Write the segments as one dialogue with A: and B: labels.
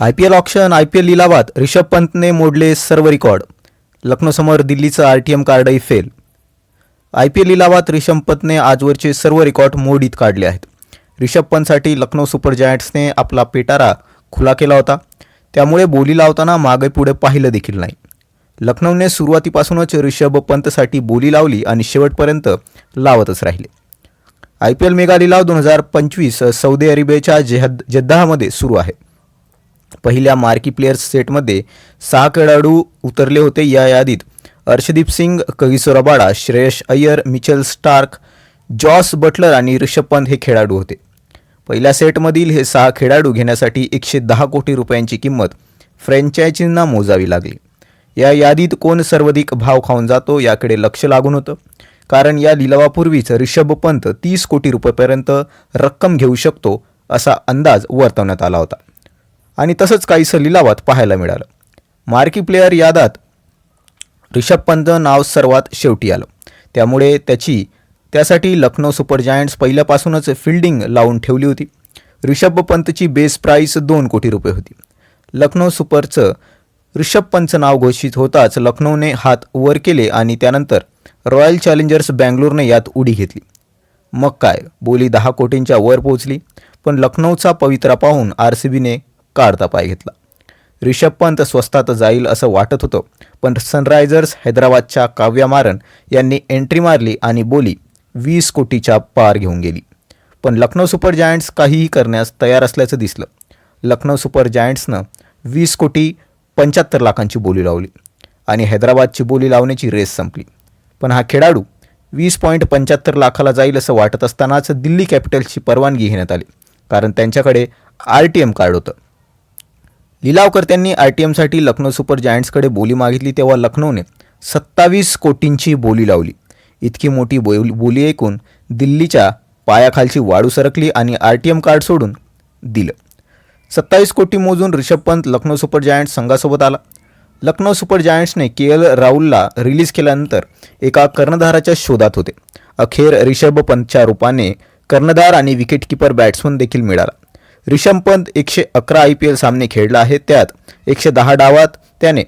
A: I P L auction I P L लिलावात. रिषभ पंतने मोडले सर्व रिकॉर्ड. लखनौसमोर दिल्लीचं आर टी एम कार्डही फेल. आय पी एल लिलावात रिषभ पंतने आजवरचे सर्व रेकॉर्ड मोडीत काढले आहेत. रिषभ पंतसाठी लखनौ सुपर जायंट्सने आपला पेटारा खुला केला होता. त्यामुळे बोली लावताना मागे पुढे पाहिलं देखील नाही. लखनौने सुरुवातीपासूनच रिषभ पंतसाठी बोली लावली आणि शेवटपर्यंत लावतच राहिले. आय पी एल मेगा लिलाव दोन हजार पंचवीस सौदी अरेबियाच्या जेहद जद्दाहमध्ये सुरू आहे. पहिल्या मार्की प्लेयर्स सेटमध्ये सहा खेळाडू उतरले होते या यादीत. Arshdeep Singh Kagiso Rabada Shreyas Iyer Mitchell Starc Jos Buttler आणि ऋषभ पंत हे खेळाडू होते. पहिल्या सेटमधील हे सहा खेळाडू घेण्यासाठी एकशे दहा कोटी रुपयांची किंमत फ्रँचायझींना मोजावी लागली. या यादीत कोण सर्वाधिक भाव खाऊन जातो याकडे लक्ष लागून होतं. कारण या लिलावापूर्वीच ऋषभ पंत तीस कोटी रुपयेपर्यंत रक्कम घेऊ शकतो असा अंदाज वर्तवण्यात आला होता. आणि तसंच काहीसं लिलावात पाहायला मिळालं. मार्की प्लेअर यादात रिषभ पंत नाव सर्वात शेवटी आलं. त्यामुळे त्याची त्यासाठी लखनौ सुपर जायंट्स पहिल्यापासूनच फिल्डिंग लावून ठेवली होती. रिषभ पंतची बेस प्राईस दोन कोटी रुपये होती. लखनौ सुपरचं रिषभ पंतचं नाव घोषित होताच लखनौने हात वर केले आणि त्यानंतर रॉयल चॅलेंजर्स बँगलोरने यात उडी घेतली. मग काय बोली दहा कोटींच्या वर पोहोचली. पण लखनौचा पवित्रा पाहून आर सी बीने काढता पाय घेतला. रिषभ पंत स्वस्तात जाईल असं वाटत होतं पण सनरायझर्स हैदराबादच्या काव्या मारन यांनी एंट्री मारली आणि बोली वीस कोटीच्या पार घेऊन गेली. पण लखनौ सुपर जायंट्स काहीही करण्यास तयार असल्याचं दिसलं. लखनौ सुपर जायंट्सनं वीस कोटी पंच्याहत्तर लाखांची बोली लावली आणि हैदराबादची बोली लावण्याची रेस संपली. पण हा खेळाडू वीस पॉईंट पंच्याहत्तर लाखाला जाईल असं वाटत असतानाच दिल्ली कॅपिटल्सची परवानगी घेण्यात आली कारण त्यांच्याकडे आर टी एम कार्ड होतं. लिलावकर्त्यांनी आर टी एमसाठी लखनौ सुपर जायंट्सकडे बोली मागितली तेव्हा लखनौने सत्तावीस कोटींची बोली लावली. इतकी मोठी बोली बोली ऐकून दिल्लीच्या पायाखालची वाळू सरकली आणि आर टी एम कार्ड सोडून दिलं. सत्तावीस कोटी मोजून ऋषभ पंत लखनौ सुपर जायंट्स संघासोबत आला. लखनौ सुपर जायंट्सने के एल राहुलला रिलीज केल्यानंतर एका कर्णधाराच्या शोधात होते. अखेर रिषभ पंतच्या रूपाने कर्णधार आणि विकेटकीपर बॅट्समन देखील मिळाला. रिषभ पंत एकशे अकरा आय पी एल सामने खेळला आहे. त्यात एकशे दहा डावात त्याने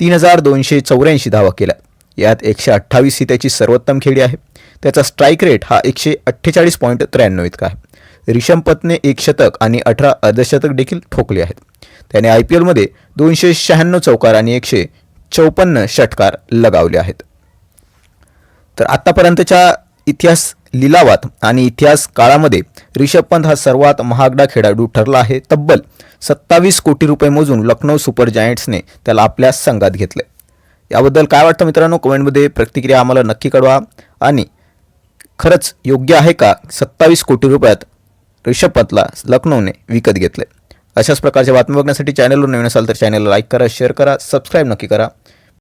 A: तीन हजार दोनशे चौऱ्याऐंशी धावा केल्या. यात एकशे अठ्ठावीस ही त्याची सर्वोत्तम खेळी आहे. त्याचा स्ट्राईक रेट हा एकशे अठ्ठेचाळीस पॉईंट त्र्याण्णव इतका आहे. रिषभ पंतने एक शतक आणि अठरा अर्धशतक देखील ठोकले आहेत. त्याने आय पी एलमध्ये दोनशे शहाण्णव चौकार आणि एकशे चौपन्न षटकार लगावले आहेत. तर आत्तापर्यंतच्या इतिहास लिलावात आणि इतिहास काळामध्ये रिषभ पंत हा सर्वात महागडा खेळाडू ठरला आहे. तब्बल सत्तावीस कोटी रुपये मोजून लखनौ सुपर जायंट्सने त्याला आपल्या संघात घेतले याबद्दल काय वाटतं मित्रांनो? कमेंटमध्ये प्रतिक्रिया आम्हाला नक्की कळवा. आणि खरंच योग्य आहे का सत्तावीस कोटी रुपयात रिषभ पंतला लखनौने विकत घेतले अशाच प्रकारच्या बातम्या बघण्यासाठी चॅनलवर नवीन असाल तर चॅनलला लाईक करा शेअर करा सबस्क्राईब नक्की करा.